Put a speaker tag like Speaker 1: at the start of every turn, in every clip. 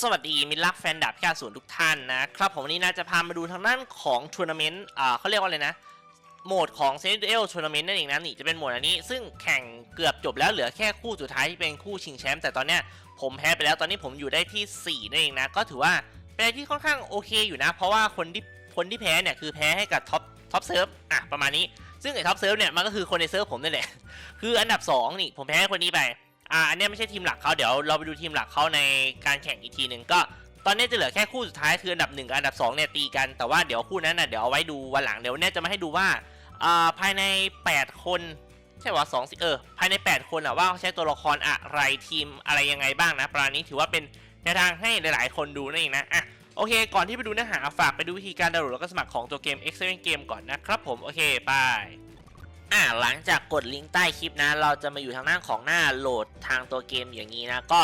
Speaker 1: สวัสดีมิตรรักแฟนดาบพิฆาตศูนย์ทุกท่านนะครับ ผมวันนี้นะจะพามาดูทางด้านของทัวร์นาเมนต์อ่าเขาเรียกว่าอะไรนะ โหมดของเซนต์เอลทัวร์นาเมนต์นั่นเองนะนี่จะเป็นโหมดอันนี้ซึ่งแข่งเกือบจบแล้วเหลือแค่คู่สุดท้ายที่เป็นคู่ชิงแชมป์แต่ตอนเนี้ยผมแพ้ไปแล้วตอนนี้ผมอยู่ได้ที่ 4 นั่นเองนะ ก็ถือว่าเป็นอะไรที่ค่อนข้างโอเคอยู่นะ เพราะว่าคนที่คนที่แพ้เนี่ยคือแพ้ให้กับท็อปท็อปเซิร์ฟอะประมาณนี้ซึ่งไอ้ท็อปเซิร์ฟเนี่ยมันก็คือคนในเซิร์ฟผมนั่นแหละ คืออันดับ 2 นี่ผมแพ้คนนี้ไป อ่าอันนี้ไม่ใช่ทีมหลักเขาเดี๋ยวเราไปดูทีมหลักเขาในการแข่งอีกทีหนึ่งก็ ตอนนี้จะเหลือแค่คู่สุดท้ายคืออันดับ1กับอันดับ2เนี่ยตีกันแต่ว่าเดี๋ยวคู่นั้นน่ะเดี๋ยวเอาไว้ดูวันหลังเดี๋ยวเนี่ยจะมาให้ดูว่าอ่าภายใน 8 คนใช่ว่าสองสิเออภายใน 8 คนอะว่าเขาใช้ตัวละครอะไรทีมอะไรยังไงบ้างนะประมาณนี้ถือว่าเป็นแนวทางให้หลาย ๆ คนดูนั่นเองนะอะโอเค ก่อนที่ไปดูเนื้อหาฝากไปดูวิธีการดาวน์โหลดแล้วก็สมัครของตัวเกม X7 Game ก่อนนะครับผม โอเค ไป อ่าหลังจากกดลิงก์ใต้คลิปนะ เราจะมาอยู่ทางหน้าของหน้าโหลดทางตัวเกมอย่างนี้นะ ก็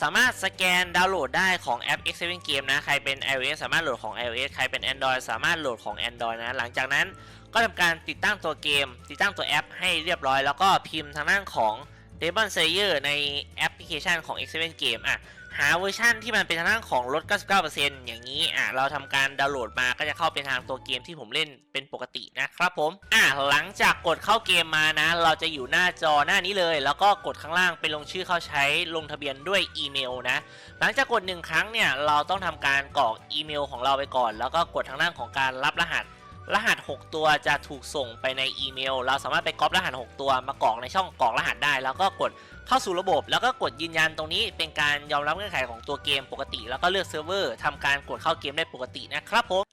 Speaker 1: สามารถสแกนดาวน์โหลดได้ของแอป X7 Game นะ ใครเป็น iOS สามารถโหลดของ iOS ใครเป็น Android สามารถโหลดของ Android นะ หลังจากนั้นก็ทำการติดตั้งตัวเกม ติดตั้งตัวแอปให้เรียบร้อย แล้วก็พิมพ์ทางด้านของ Demon Slayer ในแอปพลิเคชันของ X7 Game อะ หาเวอร์ชั่นที่มันเป็นทางด้านของลด 99%อย่างนี้อะเราทำการดาวน์โหลดมาก็จะเข้าเป็นทางตัวเกมที่ผมเล่นเป็นปกตินะครับผมอะหลังจากกดเข้าเกมมานะ เราจะอยู่หน้าจอหน้านี้เลย แล้วก็กดข้างล่างไปลงชื่อเข้าใช้ลงทะเบียนด้วยอีเมลนะ หลังจากกดหนึ่งครั้งเนี่ยเราต้องทำการกรอกอีเมลของเราไปก่อน แล้วก็กดทางด้านของการรับรหัส รหัส 6 ตัวจะถูกส่งไปในอีเมล เราสามารถไปก๊อปรหัส 6 ตัวมากรอกในช่องกรอกรหัสได้ แล้วก็กดเข้าสู่ระบบ แล้วก็กดยืนยันตรงนี้เป็นการยอมรับเงื่อนไขของตัวเกมปกติ แล้วก็เลือกเซิร์ฟเวอร์ทำการกดเข้าเกมได้ปกตินะครับผม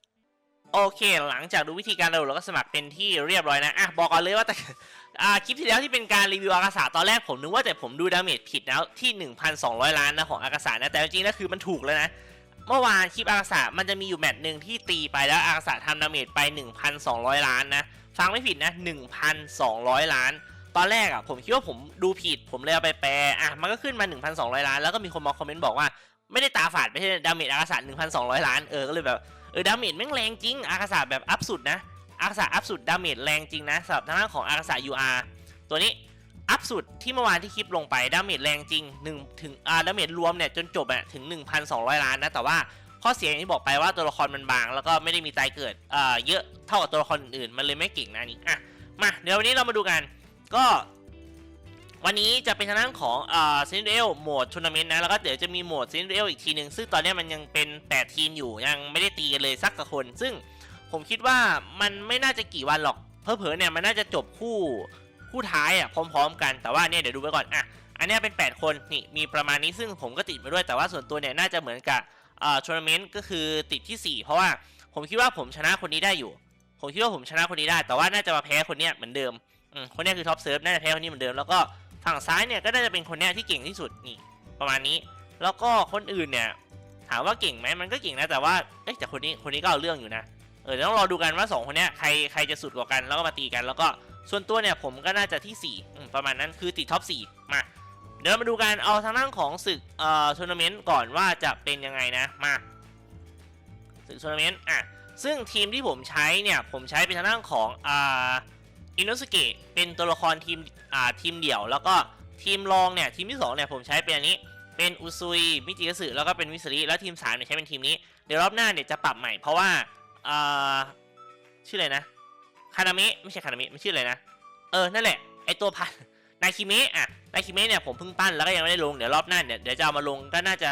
Speaker 1: โอเค หลังจากดูวิธีการดาวน์โหลดแล้วก็สมัครเป็นที่เรียบร้อยนะ อะ บอกก่อนเลยว่าแต่อ่าคลิปที่แล้วที่เป็นการรีวิวอากาศาตอนแรกผมนึกว่าแต่ผมดูดาเมจผิดนะที่ 1,200 ล้านนะของอากาศานะ แต่จริงๆแล้วคือมันถูกแล้วนะ เมื่อวานคลิปอากาศามันจะมีอยู่แมตช์หนึ่งที่ตีไปแล้วอากาศาทำดาเมจไป 1,200 ล้านนะ ฟังไม่ผิดนะ 1,200 ล้าน ตอนแรกอะผมคิดว่าผมดูผิด ผมเลยเอาไปแปลอะมันก็ขึ้นมา 1,200 ล้าน แล้วก็มีคนมาคอมเมนต์บอกว่าไม่ได้ตาฝาดไม่ใช่ดาเมจอากาศา1,200 ล้านเออก็เลยแบบเออดาเมจแม่งแรงจริงอากาศาแบบอัพสุดนะอากาศาอัพสุดดาเมจแรงจริงนะสำหรับทางด้านของอากาศา UR ตัวนี้ อัพสุดที่เมื่อวานที่คลิปลงไปดาเมจแรงจริง1ถึงอ่าดาเมจรวมเนี่ยจนจบอะถึง 1,200 ล้านนะ แต่ว่าข้อเสียอย่างที่บอกไปว่าตัวละครมันบาง แล้วก็ไม่ได้มีตายเกิดเอ่อเยอะเท่ากับตัวละครอื่นๆ มันเลยไม่เก่งนะนี่อะมาเดี๋ยววันนี้เรามาดูกัน ก็ วันนี้จะเป็นทางด้านของอ่าซินเดลโหมดทัวร์นาเมนต์นะแล้วก็เดี๋ยวจะมีโหมดซินเดลอีกทีหนึ่งซึ่งตอนนี้มันยังเป็น8ทีมอยู่ยังไม่ได้ตีกันเลยสักกับคน ซึ่งผมคิดว่ามันไม่น่าจะกี่วันหรอกเพอเพอเนี่ยมันน่าจะจบคู่ คู่ท้ายอะพร้อม ๆ กันแต่ว่าเนี่ยเดี๋ยวดูไปก่อนอะอันเนี้ยเป็น 8 คนนี่มีประมาณนี้ซึ่งผมก็ติดมาด้วยแต่ว่าส่วนตัวเนี่ยน่าจะเหมือนกับอ่าทัวร์นาเมนต์ก็คือติดที่ 4 เพราะว่าผมคิดว่าผมชนะคนนี้ได้อยู่ ผมคิดว่าผมชนะคนนี้ได้แต่ว่าน่าจะมาแพ้คนเนี้ยเหมือนเดิมอืมคนเนี้ยคือท็อปเซิร์ฟน่าจะแพ้คนนี้เหมือนเดิมแล้วก็ฝั่งซ้ายเนี่ยก็น่าจะเป็นคนเนี้ยที่เก่งที่สุดนี่ประมาณนี้ แล้วก็คนอื่นเนี่ยถามว่าเก่งไหมมันก็เก่งนะแต่ว่าเอ๊ะแต่คนนี้คนนี้ก็เอาเรื่องอยู่นะเออต้องรอดูกันว่าสองคนเนี้ยใครใครจะสุดกว่ากันแล้วก็มาตีกันแล้วก็ ส่วนตัวเนี่ยผมก็น่าจะที่สี่ประมาณนั้นคือติดท็อปสี่มาเดี๋ยวมาดูกันเอาทางด้านของศึกเอ่อทัวร์นาเมนต์ก่อนว่าจะเป็นยังไงนะมาศึกทัวร์นาเมนต์อะซึ่งทีมที่ผมใช้เนี่ยผมใช้เป็นทางด้านของอ่าอินโนสเกะเป็นตัวละครทีมอ่าทีมเดี่ยว แล้วก็ทีมรองเนี่ยทีมที่2เนี่ยผมใช้เป็นอันนี้เป็นอุซุยมิจิกสึแล้วก็เป็นวิสริแล้วทีม3เนี่ยใช้เป็นทีมนี้เดี๋ยวรอบหน้าเนี่ยจะปรับใหม่เพราะว่าอ่าชื่ออะไรนะ คานามะไม่ใช่คานามะไม่ชื่ออะไรนะ เออ นั่นแหละ ไอตัวพันนาคิเมะอะนาคิเมะเนี่ยผมเพิ่งปั้นแล้วก็ยังไม่ได้ลง เดี๋ยวรอบหน้าเนี่ยเดี๋ยวจะเอามาลงก็น่าจะ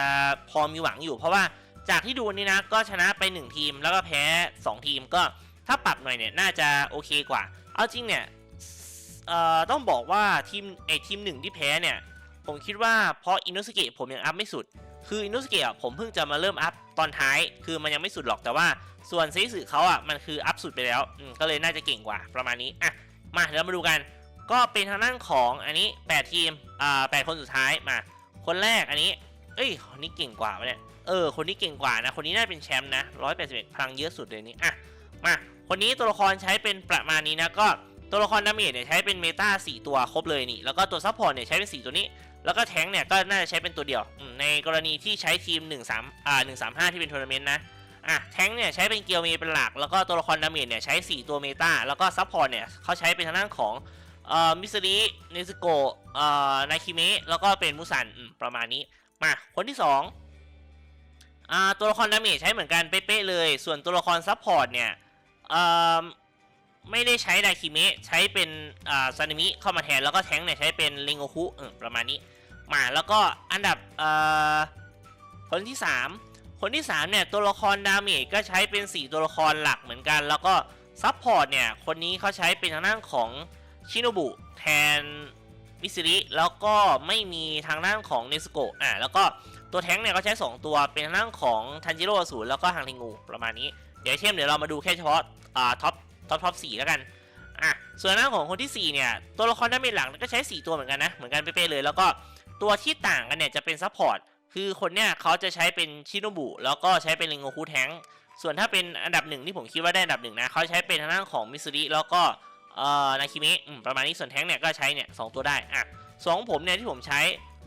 Speaker 1: พอมีหวังอยู่ เพราะว่าจากที่ดูนี่นะ ก็ชนะไปหนึ่งทีมแล้วก็แพ้สองทีมก็ถ้าปรับหน่อยเนี่ยน่าจะโอเคกว่า เอาจริงเนี่ยเอ่อต้องบอกว่าทีมไอทีมหนึ่งที่แพ้เนี่ย ผมคิดว่าเพราะอินโนสเกะผมยังอัพไม่สุด คืออินโนสเกะผมเพิ่งจะมาเริ่มอัพตอนท้าย คือมันยังไม่สุดหรอกแต่ว่าส่วนซีสึเขาอะมันคืออัพสุดไปแล้วก็เลยน่าจะเก่งกว่าประมาณนี้อะมาเดี๋ยวมาดูกัน ก็เป็นทางด้านของอันนี้ 8 ทีมอ่าแปดคนสุดท้ายมา คนแรกอันนี้ เอ้ยคนนี้เก่งกว่าเนี่ยเออคนนี้เก่งกว่านะ คนนี้น่าจะเป็นแชมป์นะ181พลังเยอะสุดเลยนี่อะมาคนนี้ตัวละครใช้เป็นประมาณนี้นะก็ตัวละครดาเมจเนี่ยใช้เป็นเมตา4ตัวครบเลยนี่แล้วก็ตัวซัพพอร์ตเนี่ยใช้เป็น 4 ตัวนี้ แล้วก็แทงเนี่ยก็น่าจะใช้เป็นตัวเดียว ในกรณีที่ใช้ทีม 1 3อ่า135 ที่เป็นทัวร์นาเมนต์นะอะแทงเนี่ยใช้เป็นเกียวเมเป็นหลัก แล้วก็ตัวละครดาเมจเนี่ยใช้ 4 ตัวเมตาแล้วก็ซัพพอร์ตเนี่ยเขาใช้เป็นทางด้านของเอ่อมิสริเนซโกะเอ่อนาคิเมะแล้วก็เป็นมุสันประมาณนี้มาคนที่ 2อ่าตัวละครดาเมจใช้เหมือนกันเป๊ะเลย ส่วนตัวละครซัพพอร์ตเนี่ยอ่าไม่ได้ใช้ไดคิเมะใช้เป็นอ่าซานิมิเข้ามาแทนแล้วก็แทงเนี่ยใช้เป็นลิงโกคุประมาณนี้ มาแล้วก็อันดับเอ่อคนที่ 3 คนที่ 3 เนี่ย ตัวละครดาเมจก็ใช้เป็น 4 ตัวละครหลักเหมือนกัน แล้วก็ซัพพอร์ตเนี่ย คนนี้เขาใช้เป็นทางด้านของชิโนบุแทนมิซิริแล้วก็ไม่มีทางด้านของเนสโกะอ่าแล้วก็ตัวแท้งค์เนี่ยเขาใช้ 2 ตัวเป็นทางด้านของทันจิโร่ศูนย์แล้วก็ฮังทิงูประมาณนี้ เดี๋ยวเช่มเดี๋ยวเรามาดูแค่เฉพาะอ่าท็อปท็อปท็อปสี่แล้วกันอะส่วนทางด้านของคนที่ 4 เนี่ย ตัวละครดาเมจหลักก็ใช้ 4 ตัวเหมือนกันนะ เหมือนกันเป๊ะเลยแล้วก็ ตัวที่ต่างกันเนี่ยจะเป็นซัพพอร์ตคือคนเนี่ยเขาจะใช้เป็นชิโนบุแล้วก็ใช้เป็นลิงโงคูแทงส่วนถ้าเป็นอันดับหนึ่งที่ผมคิดว่าได้อันดับหนึ่งนะเขาใช้เป็นทางด้านของมิสซิแล้วก็เอ่อนาคิเมะประมาณนี้ส่วนแทงเนี่ยก็ใช้เนี่ยสองตัวได้อะส่วนของผมเนี่ยที่ผมใช้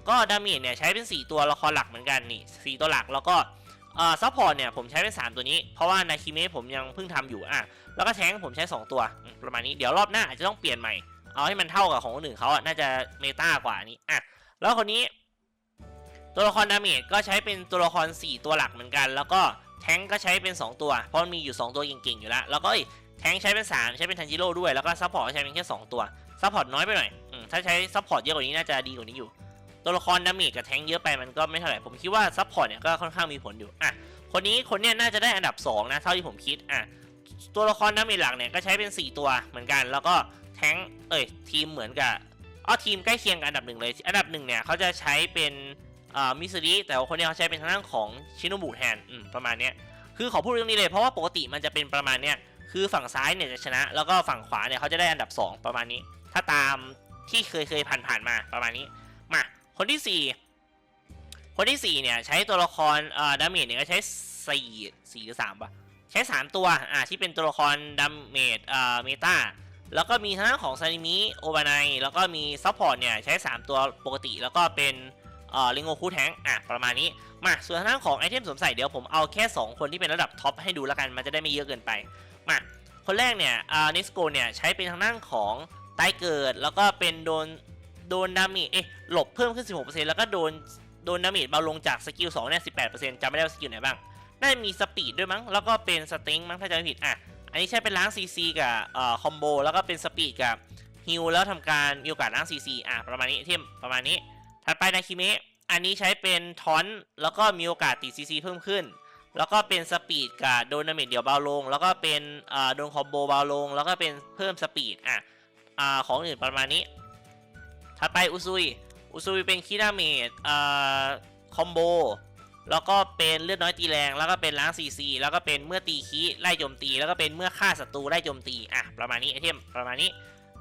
Speaker 1: ก็ดาเมจเนี่ยใช้เป็น 4 ตัวละครหลักเหมือนกันนี่สตัวหลักแล้วก็เอ่อซัพพอร์ตเนี่ยผมใช้เป็น 3 ตัวนี้ เพราะว่านาคิเมะผมยังเพิ่งทำอยู่อะแล้วก็แทงผมใช้ 2 ตัวประมาณนี้เดี๋ยวรอบหน้าอาจจะต้องเปลี่ยนใหม่ เอาให้มันเท่ากับของคนอื่นเขาอะน่าจะเมตากว่านี้อะ แล้วคนนี้ ตัวละครดาเมจก็ใช้เป็นตัวละคร 4 ตัวหลักเหมือนกัน แล้วก็แทงก็ใช้เป็น 2 ตัว เพราะมีอยู่ 2 ตัวเก่งๆอยู่แล้ว แล้วก็เอ้แทงใช้เป็น 3 ใช้เป็นทันจิโร่ด้วย แล้วก็ซัพพอร์ตใช้เป็นแค่ 2 ตัว ซัพพอร์ตน้อยไปหน่อยอถ้าใช้ซัพพอร์ตเยอะกว่านี้น่าจะดีกว่านี้อยู่ ตัวละครดาเมจกับแทงเยอะไปมันก็ไม่เท่าไหร่ ผมคิดว่าซัพพอร์ตเนี่ยก็ค่อนข้างมีผลอยู่ อะ คนนี้คนเนี้ยน่าจะได้อันดับ 2 นะเท่าที่ผมคิด อะ ตัวละครดาเมจหลักเนี่ยก็ใช้เป็น 4 ตัวเหมือนกัน แล้วก็แทงเอ้ยทีมเหมือนกับ อ๋อทีมใกล้เคียงกับอันดับหนึ่งเลย อันดับหนึ่งเนี่ยเขาจะใช้เป็นมิสซิแต่ว่าคนนี้เขาใช้เป็นทางด้านของชิโนบุแทนประมาณนี้คือขอพูดเรื่องนี้เลยเพราะว่าปกติมันจะเป็นประมาณเนี้ยคือฝั่งซ้ายเนี่ยจะชนะ แล้วก็ฝั่งขวาเนี่ยเขาจะได้อันดับ 2 ประมาณนี้ ถ้าตามที่เคยเคยผ่านผ่านมาประมาณนี้มาคนที่ 4 คนที่ 4 เนี่ยใช้ตัวละครเอ่อดาเมจเนี่ยก็ใช้ 4 4 หรือ3ป่ะใช้ 3 ตัวอ่าที่เป็นตัวละครดาเมจเอ่อเมตา แล้วก็มีทางด้านของซานิมิโอบานายแล้วก็มีซัพพอร์ตเนี่ยใช้ 3 ตัวปกติ แล้วก็เป็นเอ่อลิงโกคูแทงอะประมาณนี้มาส่วนทางด้านของไอเทมสวมใส่เดี๋ยวผมเอาแค่ 2 คนที่เป็นระดับท็อปให้ดูแล้วกันมันจะได้ไม่เยอะเกินไปมาคนแรกเนี่ยอ่านิสโกเนี่ยใช้เป็นทางด้านของตายเกิด แล้วก็เป็นโดนโดนดามจเอ๊ะหลบเพิ่มขึ้น 16%แล้วก็โดนโดนดาเมจเบาลงจากสกิล2เนี่ย18%จำไม่ได้ว่าสกิลไหนบ้างน่ามีสปีดด้วยมั้งแล้วก็เป็นสติงมั้งถ้าจำไม่ผิดอะ อันนี้ใช้เป็นล้าง CC กับเอ่อคอมโบแล้วก็เป็นสปีดกับฮิลแล้วทำการมีโอกาสล้าง CC อะประมาณนี้เทียมประมาณนี้ ถัดไปนาคิเมะอันนี้ใช้เป็นทอนแล้วก็มีโอกาสติด CC เพิ่มขึ้น แล้วก็เป็นสปีดกับโดนดาเมจเดี่ยวเบาลง แล้วก็เป็นอ่อโดนคอมโบเบาลง แล้วก็เป็นเพิ่มสปีดอะอ่าของอื่นประมาณนี้ ถัดไปอุซุยอุซุยเป็นคีดาเมจอ่าคอมโบ แล้วก็เป็นเลือดน้อยตีแรง แล้วก็เป็นล้าง CC แล้วก็เป็นเมื่อตีคีไล่โจมตี แล้วก็เป็นเมื่อฆ่าศัตรูไล่โจมตี อะ ประมาณนี้ไอเทม ประมาณนี้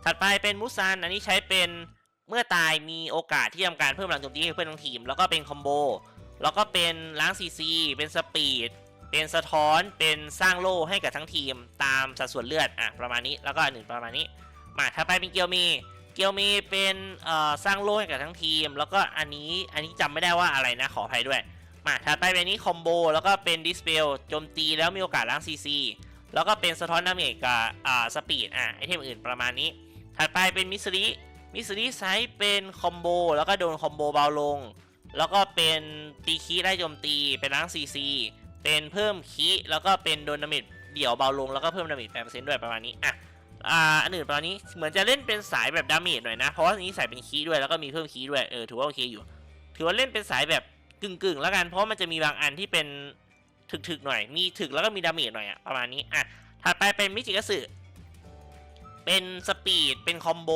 Speaker 1: ถัดไปเป็นมุซันอันนี้ใช้เป็นเมื่อตายมีโอกาสที่ทำการเพิ่มพลังโจมตีให้เพื่อนทั้งทีม แล้วก็เป็นคอมโบ แล้วก็เป็นล้าง CC เป็นสปีด เป็นสะท้อน เป็นสร้างโล่ให้กับทั้งทีม ตามสัดส่วนเลือด อะ ประมาณนี้ แล้วก็อันหนึ่งประมาณนี้ มาถัดไปเป็นเกียวมีเกียวมีเป็นเอ่อสร้างโล่ให้กับทั้งทีม แล้วก็อันนี้ อันนี้จำไม่ได้ว่าอะไรนะ ขออภัยด้วย มาถัดไปเป็นนี้คอมโบแล้วก็เป็นดิสเปลโจมตีแล้วมีโอกาสล้าง CC แล้วก็เป็นสะท้อนดาเมจกับอ่าสปีดอะไอเทมอื่นประมาณนี้ ถัดไปเป็นมิสซิริมิสซิริไซส์เป็นคอมโบแล้วก็โดนคอมโบเบาลง แล้วก็เป็นตีคีได้โจมตีเป็นล้าง CC เป็นเพิ่มคีแล้วก็เป็นโดนดาเมจเดี่ยวเบาลงแล้วก็เพิ่มดาเมจ8%ด้วยประมาณนี้อะอ่าอันอื่นประมาณนี้เหมือนจะเล่นเป็นสายแบบดาเมจหน่อยนะเพราะว่าอันนี้ใส่เป็นคีด้วยแล้วก็มีเพิ่มคีด้วยเออถือว่าโอเคอยู่ ถือว่าเล่นเป็นสายแบบ กึ่งๆแล้วกันเพราะมันจะมีบางอันที่เป็นถึกๆหน่อย มีถึกแล้วก็มีดาเมจหน่อยอะประมาณนี้อะถัดไปเป็นมิจิกสึเป็นสปีดเป็นคอมโบ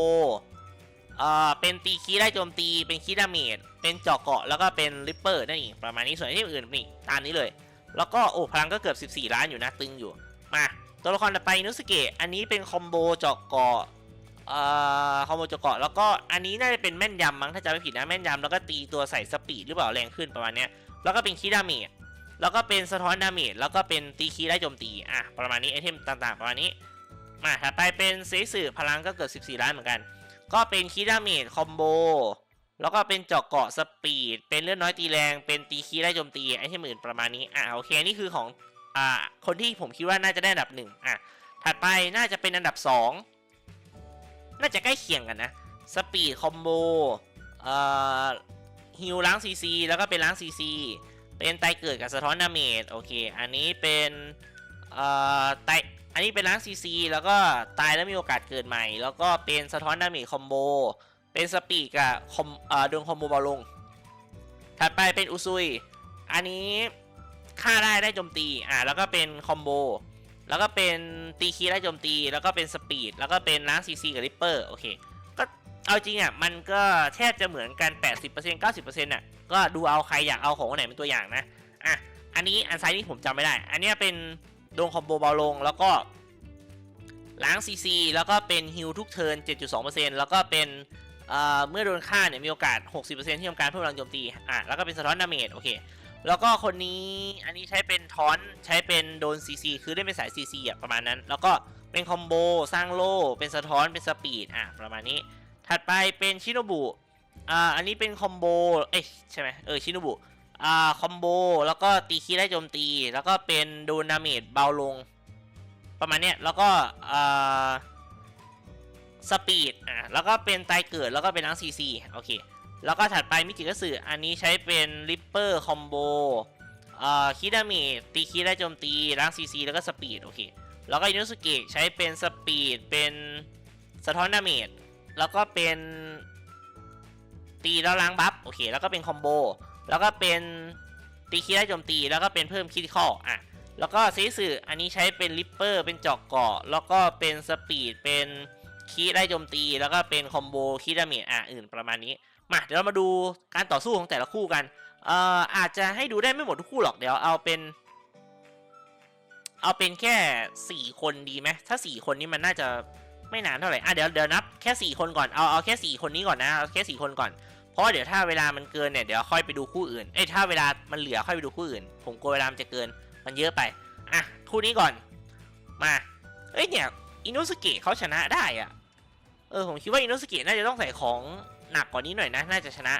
Speaker 1: เอ่อเป็นตีคีได้โจมตีเป็นคีดาเมจเป็นเจาะเกาะแล้วก็เป็นริปเปอร์นั่นเองประมาณนี้ส่วนที่อื่นนี่ตามนี้เลย แล้วก็โอ้พลังก็เกือบ 14 ล้านอยู่นะตึงอยู่มาตัวละครต่อไปนุสเกะอันนี้เป็นคอมโบเจาะเกาะ เอ่อคอมโบเจาะเกาะแล้วก็อันนี้น่าจะเป็นแม่นยำมั้งถ้าจำไม่ผิดนะแม่นยำแล้วก็ตีตัวใส่สปีดหรือเปล่าแรงขึ้นประมาณเนี้ยแล้วก็เป็นคีดาเมจแล้วก็เป็นสะท้อนดาเมจแล้วก็เป็นตีคีได้โจมตีอะประมาณนี้ไอเทมต่างๆ ประมาณนี้มาถัดไปเป็นเซสึพลังก็เกิด14 ล้านเหมือนกัน ก็เป็นคีดาเมจคอมโบแล้วก็เป็นเจาะเกาะสปีด เป็นเลือดน้อยตีแรง เป็นตีคีได้โจมตีไอเทมอื่นประมาณนี้อะโอเคนี่คือของอ่าคนที่ผมคิดว่าน่าจะได้อันดับหนึ่งอะถัดไปน่าจะเป็นอันดับ 2 น่าจะใกล้เคียงกันนะสปีดคอมโบเอ่อฮิลล้างซีซีแล้วก็เป็นล้างซีซีเป็นไตเกิดกับสะท้อนดาเมจโอเคอันนี้เป็นเอ่อไตอันนี้เป็นล้างซีซีแล้วก็ตายแล้วมีโอกาสเกิดใหม่ แล้วก็เป็นสะท้อนดาเมจคอมโบเป็นสปีดกับคอมเอ่อดวงคอมโบเบาลง ถัดไปเป็นอุซุย อันนี้ฆ่าได้ได้โจมตีอ่าแล้วก็เป็นคอมโบ แล้วก็เป็นตีคีได้โจมตี แล้วก็เป็นสปีด แล้วก็เป็นล้างซีซีกับริปเปอร์ โอเค ก็เอาจริงอะ มันก็แทบจะเหมือนกัน 80% 90%อะ ก็ดูเอาใครอยากเอาของคนไหนเป็นตัวอย่างนะ อะ อันนี้อันไซด์นี่ผมจำไม่ได้ อันเนี้ยเป็นโดนคอมโบเบาลง แล้วก็ล้างซีซีแล้วก็เป็นฮิลทุกเทิร์น 7.2%แล้วก็เป็นเอ่อเมื่อโดนฆ่าเนี่ยมีโอกาส 60%ที่ทำการเพิ่มพลังโจมตี อะ แล้วก็เป็นสะท้อนดาเมจ โอเค แล้วก็คนนี้อันนี้ใช้เป็นทอนใช้เป็นโดน CC คือได้เป็นสาย CC อะประมาณนั้น แล้วก็เป็นคอมโบสร้างโล่เป็นสะท้อนเป็นสปีดอะประมาณนี้ ถัดไปเป็นชิโนบุอ่าอันนี้เป็นคอมโบเอ้ยใช่ไหมเออชิโนบุอ่าคอมโบแล้วก็ตีคีย์ได้โจมตี แล้วก็เป็นโดนดาเมจเบาลง ประมาณเนี้ยแล้วก็อ่าสปีดอะแล้วก็เป็นไตเกิดแล้วก็เป็นล้างซีซีโอเค แล้วก็ถัดไปมิจิกสึอันนี้ใช้เป็นริปเปอร์คอมโบเอ่อคิดามิตีคีได้โจมตีล้างซีซีแล้วก็สปีดโอเคแล้วก็อินุสุเกะใช้เป็นสปีดเป็นสะท้อนดาเมจแล้วก็เป็นตีแล้วล้างบัฟโอเคแล้วก็เป็นคอมโบแล้วก็เป็นตีคีได้โจมตีแล้วก็เป็นเพิ่มคิดข้ออะแล้วก็ซีสึอันนี้ใช้เป็นริปเปอร์เป็นจอกเกาะแล้วก็เป็นสปีดเป็นคีได้โจมตี แล้วก็เป็นคอมโบคีดาเมจอะอื่นประมาณนี้ มาเดี๋ยวเรามาดูการต่อสู้ของแต่ละคู่กันเอ่ออาจจะให้ดูได้ไม่หมดทุกคู่หรอกเดี๋ยวเอาเป็น เอาเป็นแค่สี่คนดีไหมถ้าสี่คนนี้มันน่าจะไม่นานเท่าไหร่อะเดี๋ยวเดี๋ยวนับแค่สี่คนก่อนเอาเอาแค่สี่คนนี้ก่อนนะเอาแค่สี่คนก่อนเพราะว่าเดี๋ยวถ้าเวลามันเกินเนี่ยเดี๋ยวค่อยไปดูคู่อื่นเอ้ยถ้าเวลามันเหลือค่อยไปดูคู่อื่น ผมกลัวเวลามันจะเกินมันเยอะไปอะคู่นี้ก่อนมาเอ้ยเนี่ยอินุสเกะเขาชนะได้อะเออผมคิดว่าอินุสเกะน่าจะต้องใส่ของ หนักกว่านี้หน่อยนะ น่าจะชนะ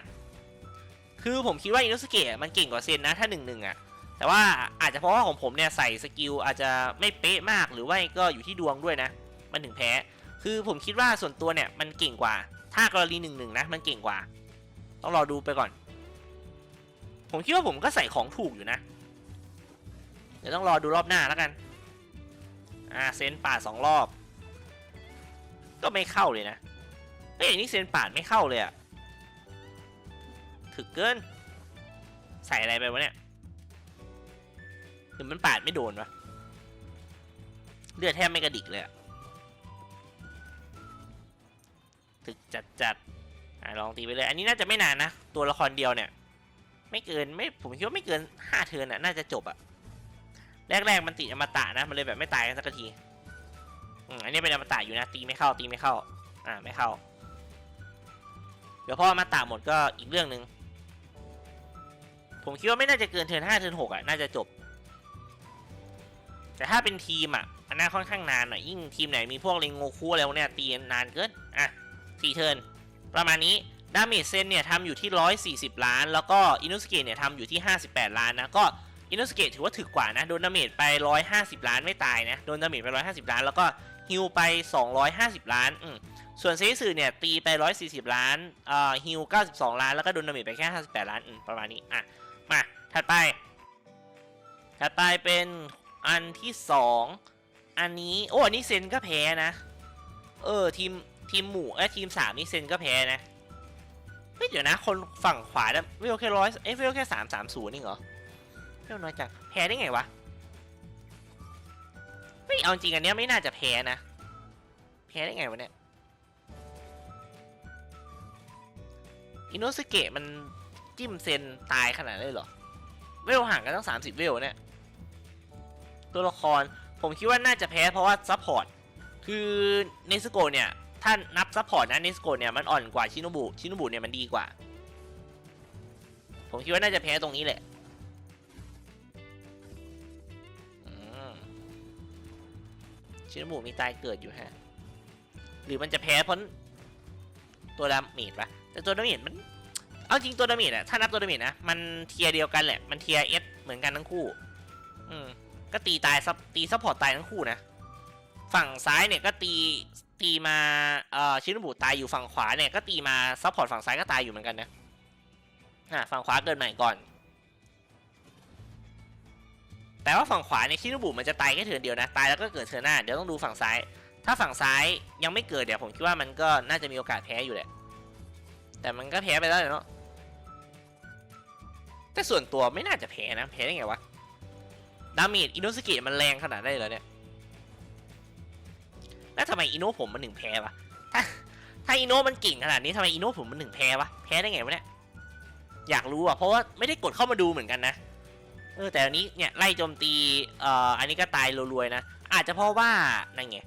Speaker 1: คือผมคิดว่าอินุสเกะมันเก่งกว่าเซนนะ ถ้าหนึ่งหนึ่งอะ แต่ว่าอาจจะเพราะว่าของผมเนี่ยใส่สกิลอาจจะไม่เป๊ะมากหรือว่าก็อยู่ที่ดวงด้วยนะ มันถึงแพ้ คือผมคิดว่าส่วนตัวเนี่ยมันเก่งกว่า ถ้ากรณีหนึ่งหนึ่งนะ มันเก่งกว่า ต้องรอดูไปก่อน ผมคิดว่าผมก็ใส่ของถูกอยู่นะ เดี๋ยวต้องรอดูรอบหน้าแล้วกัน อ่าเซนป่าสองรอบ ก็ไม่เข้าเลยนะ เฮ้ยนี่เซนป่าดไม่เข้าเลยอะถึกเกิน ใส่อะไรไปวะเนี่ยหรือมันปาดไม่โดนวะเลือดแทบไม่กระดิกเลยอะถึกจัดจัดอะลองตีไปเลย อันนี้น่าจะไม่นานนะ ตัวละครเดียวเนี่ย ไม่เกินไม่ผมคิดว่าไม่เกินห้าเทิร์นอะน่าจะจบอะแรกๆมันติดอมตะนะ มันเลยแบบไม่ตายกันสักที อืมอันนี้เป็นอมตะอยู่นะ ตีไม่เข้า ตีไม่เข้า อ่า ไม่เข้า เดี๋ยวพอมาตะหมดก็อีกเรื่องหนึ่งผมคิดว่าไม่น่าจะเกินเทิร์นห้าเทิร์นหกอะน่าจะจบ แต่ถ้าเป็นทีมอะมันน่าค่อนข้างนานหน่อยยิ่งทีมไหนมีพวกเลงโงคุอะไรพวกเนี้ยตีนานเกินอะสี่เทิร์นประมาณนี้ดาเมจเซนเนี่ยทำอยู่ที่ 140 ล้าน แล้วก็อินุสเกะเนี่ยทำอยู่ที่ 58 ล้านนะก็อินุสเกะถือว่าถึกกว่านะโดนดาเมจไป 150 ล้านไม่ตายนะโดนดาเมจไป 150 ล้าน แล้วก็ฮิลไป 250 ล้านอืม ส่วนเซซึเนี่ยตีไป 140 ล้านเอ่อฮิล92 ล้าน แล้วก็โดนดามจไปแค่ 58 ล้านประมาณนี้ อะ มา ถัดไป ถัดไปเป็นอันที่ 2 อันนี้ โอ้ อันนี้เซนก็แพ้นะ เออ ทีม ทีมหมู่เอ้ทีม 3 นี่เซนก็แพ้นะเฮ้ยเดี๋ยวนะ คนฝั่งขวาเนี่ยเวแค่ร้อยเอ้ยเวแค่สามสามศูนย์นี่เหรอเวน้อยจังแพ้ได้ไงวะเฮ้ยเอาจริงอันเนี้ยไม่น่าจะแพ้นะ แพ้ได้ไงวะเนี่ย อินโนสเกะมันจิ้มเซนตายขนาดนั้นเลยเหรอ เวลห่างกันตั้งสามสิบเวลเนี่ย ตัวละครผมคิดว่าน่าจะแพ้เพราะว่าซัพพอร์ต คือเนสโกเนี่ย ถ้านับซัพพอร์ตนะเนสโกเนี่ยมันอ่อนกว่าชิโนบุชิโนบุเนี่ยมันดีกว่า ผมคิดว่าน่าจะแพ้ตรงนี้แหละชิโนบุมีตายเกิดอยู่ฮะ หรือมันจะแพ้เพราะตัวดาเมจปะ แต่ตัวดาเมจมัน เอาจริงตัวดาเมจอะถ้านับตัวดาเมจนะ มันเทียเดียวกันแหละ มันเทียเอสเหมือนกันทั้งคู่ อืม ก็ตีตายซับตีซัพพอร์ตตายทั้งคู่นะ ฝั่งซ้ายเนี่ยก็ตี ตีมา เอ่อ ชินบุตายอยู่ฝั่งขวาเนี่ย ก็ตีมาซัพพอร์ตฝั่งซ้ายก็ตายอยู่เหมือนกันนะอะฝั่งขวาเกินใหม่ก่อน แต่ว่าฝั่งขวาเนี่ยชิโนบุมันจะตายแค่เทิร์นเดียวนะ ตายแล้วก็เกิดเทิร์นหน้า เดี๋ยวต้องดูฝั่งซ้าย ถ้าฝั่งซ้ายยังไม่เกิดเดี๋ยวผมคิดว่ามันก็น่าจะมีโอกาสแพ้อยู่แหละ แต่มันก็แพ้ไปแล้วเนาะแต่ส่วนตัวไม่น่าจะแพ้นะ แพ้ได้ไงวะ ดาเมจอินโนสกิมันแรงขนาดได้เลยเนี่ย แล้วทำไมอินโนผมมันหนึ่งแพ้วะ ถ้าถ้าอินโนมันเก่งขนาดนี้ทำไมอินโนผมมันหนึ่งแพ้วะ แพ้ได้ไงวะเนี่ย อยากรู้อะ เพราะว่าไม่ได้กดเข้ามาดูเหมือนกันนะ เออแต่อันนี้เนี่ยไล่โจมตี เอ่ออันนี้ก็ตายรวยๆนะ อาจจะเพราะว่านั่นไง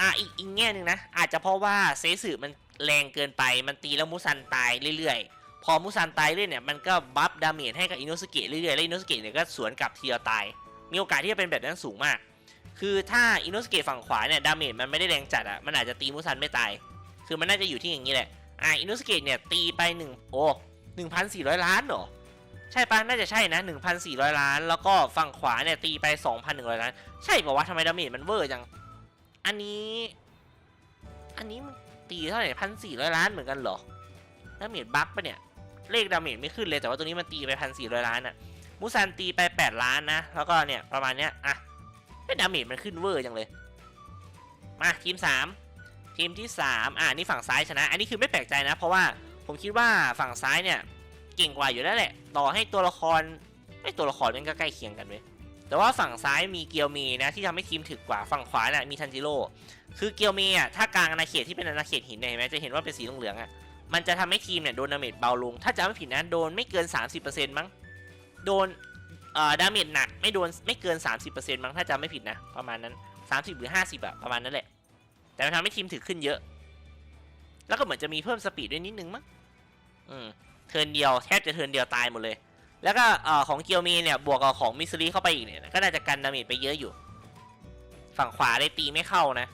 Speaker 1: อะอีกอีกแง่หนึ่งนะ อาจจะเพราะว่าเซสึมัน แรงเกินไปมันตีแล้วมุซันตายเรื่อยๆ พอมุซันตายเรื่อยเนี่ยมันก็บัฟดาเมจให้กับอินโนสเกะเรื่อยๆ แล้วอินโนสเกะเนี่ยก็สวนกลับทีเดียวตาย มีโอกาสที่จะเป็นแบบนั้นสูงมาก คือถ้าอินโนสเกะฝั่งขวาเนี่ยดาเมจมันไม่ได้แรงจัดอะมันอาจจะตีมุซันไม่ตาย คือมันน่าจะอยู่ที่อย่างนี้แหละ อะอินโนสเกะเนี่ยตีไปหนึ่งโอ้หนึ่งพันสี่ร้อยล้านเหรอใช่ปะน่าจะใช่นะ 1,400 ล้าน แล้วก็ฝั่งขวาเนี่ยตีไป 2,100 ล้าน ใช่ปะวะทำไมดาเมจมันเวอร์จัง อันนี้ อันนี้มัน ตีเท่าไหร่พันสี่ร้อยล้านเหมือนกันเหรอดาเมจบั๊กปะเนี่ย เลขดาเมจไม่ขึ้นเลยแต่ว่าตัวนี้มันตีไปพันสี่ร้อยล้านอะมูซันตีไป8ล้านนะ แล้วก็เนี่ยประมาณเนี้ยอะให้ดาเมจมันขึ้นเวอร์จังเลย มาทีม3ทีมที่3อะนี่ฝั่งซ้ายชนะ อันนี้คือไม่แปลกใจนะ เพราะว่าผมคิดว่าฝั่งซ้ายเนี่ยเก่งกว่าอยู่แล้วแหละ ต่อให้ตัวละครไม่ตัวละครมันก็ใกล้เคียงกันเว้ย แต่ว่าฝั่งซ้ายมีเกียวเมนะที่ทำให้ทีมถึกกว่าฝั่งขวาน่ะมีทันจิโร่คือเกียวเมอะถ้ากลางอาณาเขตที่เป็นอาณาเขตหินเนี่ยเห็นไหมจะเห็นว่าเป็นสีเหลืองอะมันจะทำให้ทีมเนี่ยโดนดาเมจเบาลง ถ้าจำไม่ผิดนะโดนไม่เกิน 30%มั้งโดนเอ่อดาเมจหนักไม่โดนไม่เกิน 30%มั้งถ้าจำไม่ผิดนะประมาณนั้น 30 หรือ 50อะประมาณนั้นแหละ แต่มันทำให้ทีมถึกขึ้นเยอะ แล้วก็เหมือนจะมีเพิ่มสปีดด้วยนิดนึงมั้งอืมเทินเดียวแทบจะเทินเดียวตายหมดเลย แล้วก็ของเกียวมีเนี่ยบวกกับของมิสซิลีเข้าไปอีกเนี่ยก็น่าจะกันดาเมจไปเยอะอยู่ ฝั่งขวาได้ตีไม่เข้านะ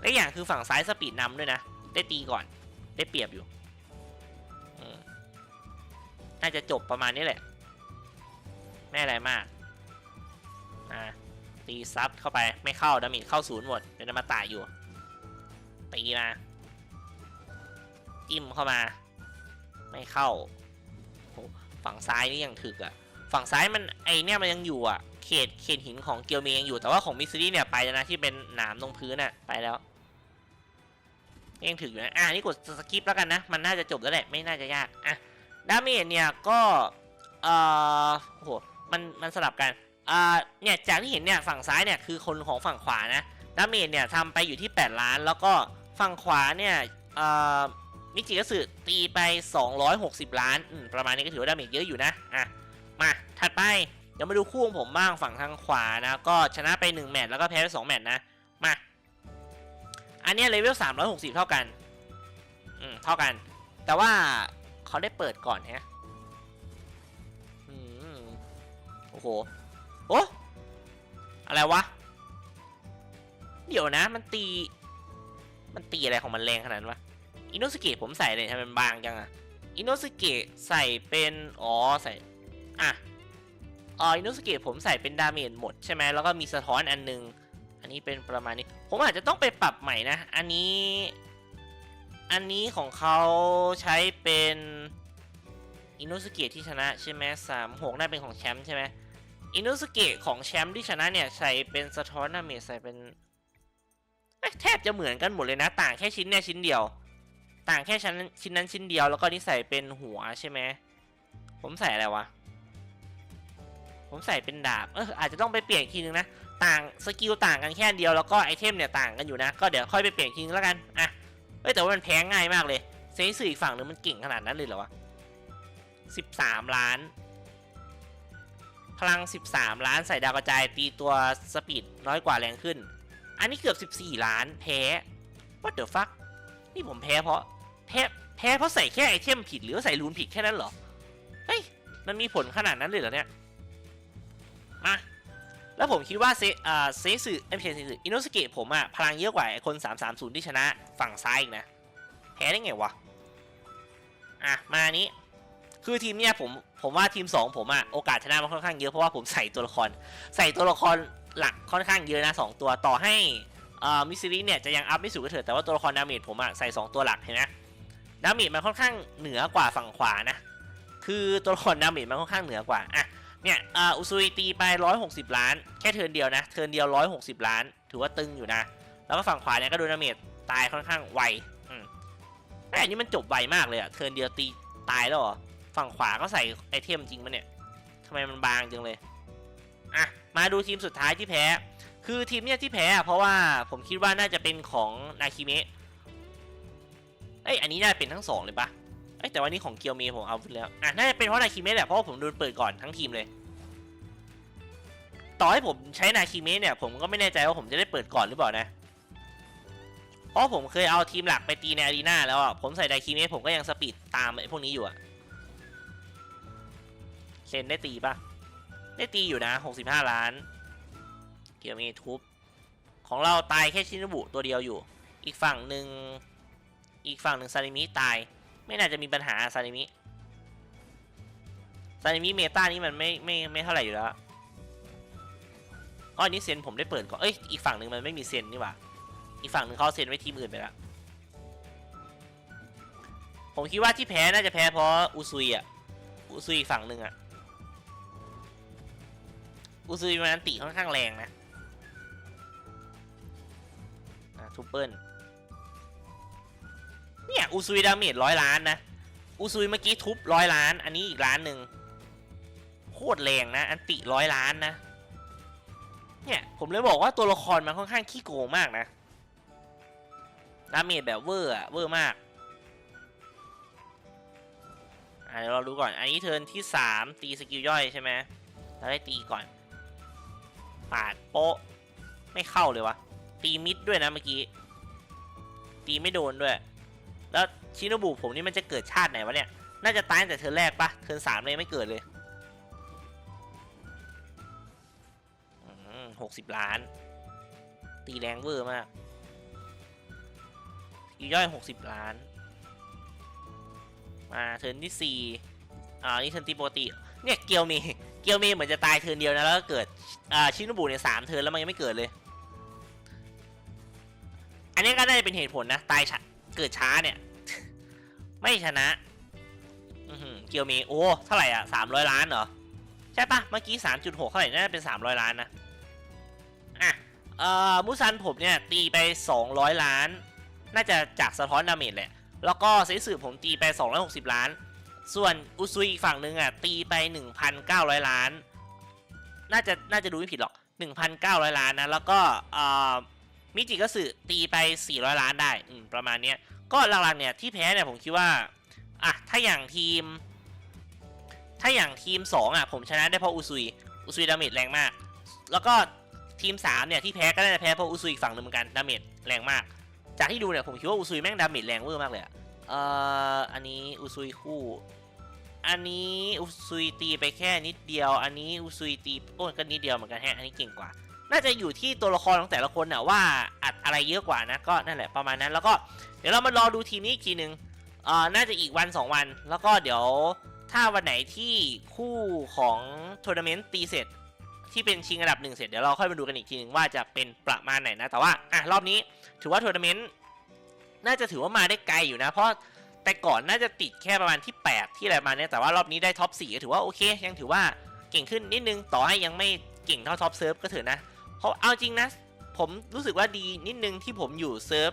Speaker 1: และอย่างคือฝั่งซ้ายสปีดนำด้วยนะ ได้ตีก่อน ได้เปรียบอยู่น่าจะจบประมาณนี้แหละ ไม่อะไรมากอ่าตีซับเข้าไปไม่เข้าดาเมจเข้าศูนย์หมดเป็นมาตายอยู่ ตีมา จิ้มเข้ามา ไม่เข้า ฝั่งซ้ายนี่ยังถึกอะฝั่งซ้ายมันไอเนี่ยมันยังอยู่อะเขตเขตหินของเกียวเมยังอยู่แต่ว่าของมิสซิลี่เนี่ยไปแล้วนะที่เป็นหนามตรงพื้นอะไปแล้วยังถึกอยู่นะอะนี่กดสกิปแล้วกันนะ มันน่าจะจบแล้วแหละไม่น่าจะยากอะดาเมจเนี่ยก็เอ่อโหมันมันสลับกันอ่าเนี่ยจากที่เห็นเนี่ยฝั่งซ้ายเนี่ยคือคนของฝั่งขวานะดาเมจเนี่ยทำไปอยู่ที่ 8 ล้าน แล้วก็ฝั่งขวาเนี่ยเอ่อ มิจิกสึตีไป 260 ล้านประมาณนี้ก็ถือว่าดาเมจเยอะอยู่นะอะมาถัดไปเดี๋ยวมาดูคู่ของผมบ้างฝั่งทางขวานะ ก็ชนะไป 1 แมตช์แล้วก็แพ้ไป 2 แมตช์นะ มา อันนี้เลเวล 360 เท่ากัน อืม เท่ากัน แต่ว่าเขาได้เปิดก่อนแฮะอืมโอ้โห โอ้อะไรวะ เดี๋ยวนะ มันตี มันตีอะไรของมันแรงขนาดนั้นวะ อินโนสเกะผมใส่เลยทำไมมันบางจังอะอินโนสเกะใส่เป็นอ๋อใส่อะอ๋ออินโนสเกะผมใส่เป็นดาเมจหมดใช่ไหมแล้วก็มีสะท้อนอันนึง อันนี้เป็นประมาณนี้ ผมอาจจะต้องไปปรับใหม่นะ อันนี้ อันนี้ของเขาใช้เป็นอินโนสเกะที่ชนะใช่ไหมสามหกน่าเป็นของแชมป์ใช่ไหมอินโนสเกะของแชมป์ที่ชนะเนี่ยใส่เป็นสะท้อนดาเมจใส่เป็นแทบจะเหมือนกันหมดเลยนะ ต่างแค่ชิ้นเนี่ยชิ้นเดียว ต่างแค่ชิ้นนั้นชิ้นนั้นชิ้นเดียวแล้วก็นี่ใส่เป็นหัวใช่ไหมผมใส่อะไรวะ ผมใส่เป็นดาบ เอออาจจะต้องไปเปลี่ยนทีนึงนะ ต่างสกิลต่างกันแค่เดียวแล้วก็ไอเทมเนี่ยต่างกันอยู่นะ ก็เดี๋ยวค่อยไปเปลี่ยนทีนึงแล้วกัน อะ เฮ้ยแต่ว่ามันแพ้ง่ายมากเลย เซนสื่ออีกฝั่งนึงมันเก่งขนาดนั้นเลยเหรอวะสิบสามล้าน พลัง13ล้านใส่ดาวกระจายตีตัวสปีดน้อยกว่าแรงขึ้น อันนี้เกือบ14ล้านแพ้ what the fuck นี่ผมแพ้เพราะ แพ้แพ้เพราะใส่แค่ไอเทมผิดหรือว่าใส่รูนผิดแค่นั้นเหรอ เฮ้ย มันมีผลขนาดนั้นเลยเหรอเนี่ย มา แล้วผมคิดว่าเซอ่าเซสึเอไม่ใช่เซสึอินโนสเกะผมอะพลังเยอะกว่าไอ้คน 330 ที่ชนะฝั่งซ้ายอีกนะ แพ้ได้ไงวะ อะ มาอันนี้ คือทีมเนี้ยผมผมว่าทีม 2 ผมอะโอกาสชนะมันค่อนข้างเยอะเพราะว่าผมใส่ตัวละคร ใส่ตัวละครหลักค่อนข้างเยอะนะสองตัวต่อให้อ่ามิซิลีเนี่ยจะยังอัพไม่สูงก็เถอะแต่ว่าตัวละครดาเมจผมอะใส่ 2 ตัวหลักเห็นไหม ดาเมจมันค่อนข้างเหนือกว่าฝั่งขวานะ คือตัวละครดาเมจมันค่อนข้างเหนือกว่า อะ เนี่ยอ,อุซุยตีไป 160 ล้าน แค่เทิร์นเดียวนะ เทิร์นเดียว 160 ล้าน ถือว่าตึงอยู่นะ แล้วก็ฝั่งขวาเนี่ยก็โดนดาเมจตายค่อนข้างไวอืมแต่อันนี้มันจบไวมากเลยอะเทิร์นเดียวตีตายแล้วเหรอ ฝั่งขวาก็ใส่ไอเทมจริงปะเนี่ยทำไมมันบางจังเลย อะ มาดูทีมสุดท้ายที่แพ้ คือทีมเนี่ยที่แพ้เพราะว่าผมคิดว่าน่าจะเป็นของนาคิเมะ เอ้ยอันนี้น่าเป็นทั้งสองเลยปะเอ้ยแต่ว่านี่ของเกียวเมผมเอาไปแล้วอะน่าจะเป็นเพราะนาคิเมะแหละเพราะว่าผมโดนเปิดก่อนทั้งทีมเลย ต่อให้ผมใช้นาคิเมะเนี่ยผมก็ไม่แน่ใจว่าผมจะได้เปิดก่อนหรือเปล่านะเพราะผมเคยเอาทีมหลักไปตีในอารีนาแล้วอะผมใส่นาคิเมะผมก็ยังสปีดตามไอ้พวกนี้อยู่อะเซนได้ตีปะได้ตีอยู่นะ65ล้าน เกียวเมทุบของเราตายแค่ชินบุตัวเดียวอยู่ อีกฝั่งหนึ่ง อีกฝั่งหนึ่งซานิมิตาย ไม่น่าจะมีปัญหาซานิมิซานิมิเมตานี้มันไม่ไม่ไม่เท่าไหร่อยู่แล้วอ๋ออันนี้เซนผมได้เปิดก่อนเอ้ยอีกฝั่งหนึ่งมันไม่มีเซนนี่หว่าอีกฝั่งหนึ่งเขาเซนไว้ทีมอื่นไปแล้วผมคิดว่าที่แพ้น่าจะแพ้เพราะอุซุยอะอุซุยอีกฝั่งหนึ่งอะอุซุยมันอันติค่อนข้างแรงนะอะทูเปิล เนี่ยอุซุยดาเมจร้อยล้านนะอุซุยเมื่อกี้ทุบร้อยล้าน อันนี้อีกล้านหนึ่งโคตรแรงนะ อันติร้อยล้านนะ เนี่ย ผมเลยบอกว่าตัวละครมันค่อนข้างขี้โกงมากนะดาเมจแบบเวอร์อะเวอร์มากอะเดี๋ยวเราดูก่อน อันนี้เทิร์นที่3ตีสกิลย่อยใช่ไหมเราได้ตีก่อน ปาดโป๊ะ ไม่เข้าเลยวะ ตีมิดด้วยนะเมื่อกี้ ตีไม่โดนด้วย แล้วชิโนบุผมนี่มันจะเกิดชาติไหนวะเนี่ย น่าจะตายตั้งแต่เทิร์แรกปะเทิร์สามเลยไม่เกิดเลยหกสิบล้าน ตีแรงเวอร์มากอีย่อยหกสิบล้าน มาเทิร์นที่สี่อ่า นี่เทิร์นตีปกติ เนี่ยเกียวเมเกียวเมเหมือนจะตายเทิร์นเดียวนะ แล้วก็เกิด อ่า ชิโนบุเนี่ยสามเทิร์นแล้วมันยังไม่เกิดเลย อันนี้ก็น่าจะเป็นเหตุผลนะ ตายช้า เกิดช้าเนี่ย ไม่ชนะเกียวเมโอ้เท่าไหร่อะสามร้อยล้านเหรอ ใช่ปะเมื่อกี้สามจุดหกเท่าไหร่น่าจะเป็นสามร้อยล้านนะอะเอ่อมุซันผมเนี่ย ตีไปสองร้อยล้าน น่าจะจากสะท้อนดาเมจแหละ แล้วก็เซสือผมตีไป260ล้าน ส่วนอุซุยอีกฝั่งหนึ่งอะ ตีไป1,900ล้าน น่าจะน่าจะดูไม่ผิดหรอก1,900ล้านนะแล้วก็เอ่อ มิจิก็สื่อตีไป 400 ล้านได้อืประมาณเนี้ยก็หลักๆเนี่ยที่แพ้เนี่ยผมคิดว่าอะถ้าอย่างทีม ถ้าอย่างทีม 2อะผมชนะได้เพราะอุซุยอุซุยดาเมจแรงมาก แล้วก็ทีม 3 เนี่ยที่แพ้ก็น่าจะแพ้เพราะอุซุยอีกฝั่งหนึ่งเหมือนกันดาเมจแรงมาก จากที่ดูเนี่ยผมคิดว่าอุซุยแม่งดาเมจแรงเวอร์มากเลยอะเอ่ออันนี้อุซุยคู่ อันนี้อุซุยตีไปแค่นิดเดียว อันนี้อุซุยตีโอ้ก็นิดเดียวเหมือนกันแฮะอันนี้เก่งกว่า น่าจะอยู่ที่ตัวละครของแต่ละคนนะว่าอัดอะไรเยอะกว่านะก็นั่นแหละประมาณนั้นแล้วก็เดี๋ยวเรามารอดูทีมนี้อีกทีหนึ่งเอ่อน่าจะอีกวัน 2 วัน แล้วก็เดี๋ยวถ้าวันไหนที่คู่ของทัวร์นาเมนต์ตีเสร็จที่เป็นชิงอันดับหนึ่งเสร็จเดี๋ยวเราค่อยมาดูกันอีกทีหนึ่งว่าจะเป็นประมาณไหนนะแต่ว่าอะรอบนี้ถือว่าทัวร์นาเมนต์น่าจะถือว่ามาได้ไกลอยู่นะ เพราะแต่ก่อนน่าจะติดแค่ประมาณที่ 8 ที่อะไรมาเนี้ยแต่ว่ารอบนี้ได้ท็อป4ก็ถือว่าโอเค ยังถือว่าเก่งขึ้นนิดนึงต่อให้ยังไม่เก่งเท่าท็อปเซิร์ฟก็เถอะนะ เพราะเอาจริงนะ ผมรู้สึกว่าดีนิดนึงที่ผมอยู่เซิร์ฟ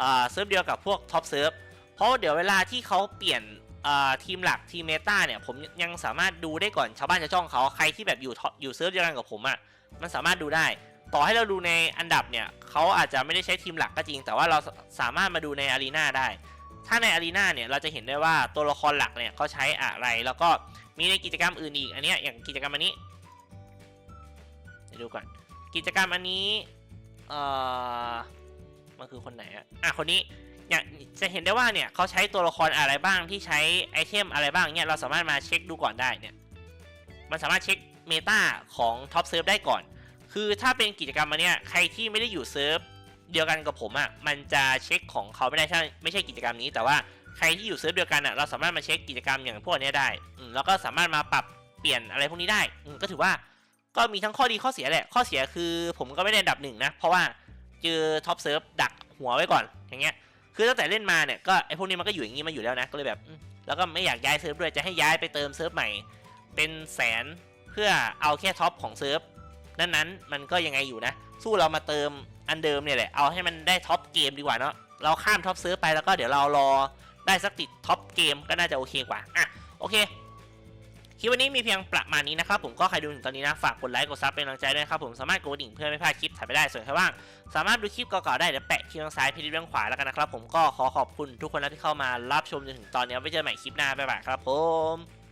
Speaker 1: อ่าเซิร์ฟเดียวกับพวกท็อปเซิร์ฟเพราะเดี๋ยวเวลาที่เขาเปลี่ยนอ่าทีมหลักทีมเมตาเนี่ยผมยังสามารถดูได้ก่อนชาวบ้านชาวช่องเขาใครที่แบบอยู่อปอยู่เซิร์ฟเดียวกันกับผมอะ่ะมันสามารถดูได้ ต่อให้เราดูในอันดับเนี่ยเขาอาจจะไม่ได้ใช้ทีมหลักก็จริง แต่ว่าเราสามารถมาดูในอารีนาได้ ถ้าในอารีนาเนี่ยเราจะเห็นได้ว่าตัวละครหลักเนี่ยเขาใช้อะไร แล้วก็มีในกิจกรรมอื่นอีกอันเนี้ยอย่างกิจกรรมอันนี้เดี๋ยวดูก่อน กิจกรรมอันนี้เอ่อมันคือคนไหนอะอะคนนี้เนี่ยจะเห็นได้ว่าเนี่ยเขาใช้ตัวละครอะไรบ้างที่ใช้ไอเทมอะไรบ้างเนี่ยเราสามารถมาเช็คดูก่อนได้เนี่ยมันสามารถเช็คเมตาของท็อปเซิร์ฟได้ก่อน คือถ้าเป็นกิจกรรมอันเนี้ยใครที่ไม่ได้อยู่เซิร์ฟเดียวกันกับผมอะ่ะมันจะเช็คของเขาไม่ได้ใช่ไม่ใช่กิจกรรมนี้ แต่ว่าใครที่อยู่เซิร์ฟเดียวกันอะ่ะเราสามารถมาเช็คกิจกรรมอย่างพวกนี้ได้อืมแล้วก็สามารถมาปรับเปลี่ยนอะไรพวกนี้ได้อืมก็ถือว่า ก็มีทั้งข้อดีข้อเสียแหละ ข้อเสียคือผมก็ไม่ได้ดับหนึ่งนะ เพราะว่าเจอท็อปเซิร์ฟดักหัวไว้ก่อน อย่างเงี้ย คือตั้งแต่เล่นมาเนี่ยก็ไอพวกนี้มันก็อยู่อย่างงี้มาอยู่แล้วนะ ก็เลยแบบ แล้วก็ไม่อยากย้ายเซิร์ฟด้วย จะให้ย้ายไปเติมเซิร์ฟใหม่ เป็นแสนเพื่อเอาแค่ท็อปของเซิร์ฟนั้นๆ มันก็ยังไงอยู่นะ สู้เรามาเติมอันเดิมเนี่ยแหละ เอาให้มันได้ท็อปเกมดีกว่าเนาะ เราข้ามท็อปเซิร์ฟไปแล้วก็เดี๋ยวเรารอได้สักติดท็อปเกมก็น่าจะโอเคกว่า อะ โอเค คลิปวันนี้มีเพียงประมาณนี้นะครับผมก็ใครดูถึงตอนนี้นะฝากกดไลค์กดซับเป็นกำลังใจด้วยครับผมสามารถกดดิ่งเพื่อไม่พลาดคลิปถ่ายไปได้ส่วนใครว่างสามารถดูคลิปเก่าๆได้เดี๋ยวแปะคลิปทางซ้ายพีดีเรื่องขวาแล้วกันนะครับผมก็ขอขอบคุณทุกคนนะที่เข้ามารับชมจนถึงตอนนี้ไว้เจอกันใหม่คลิปหน้าบ๊ายบายครับผม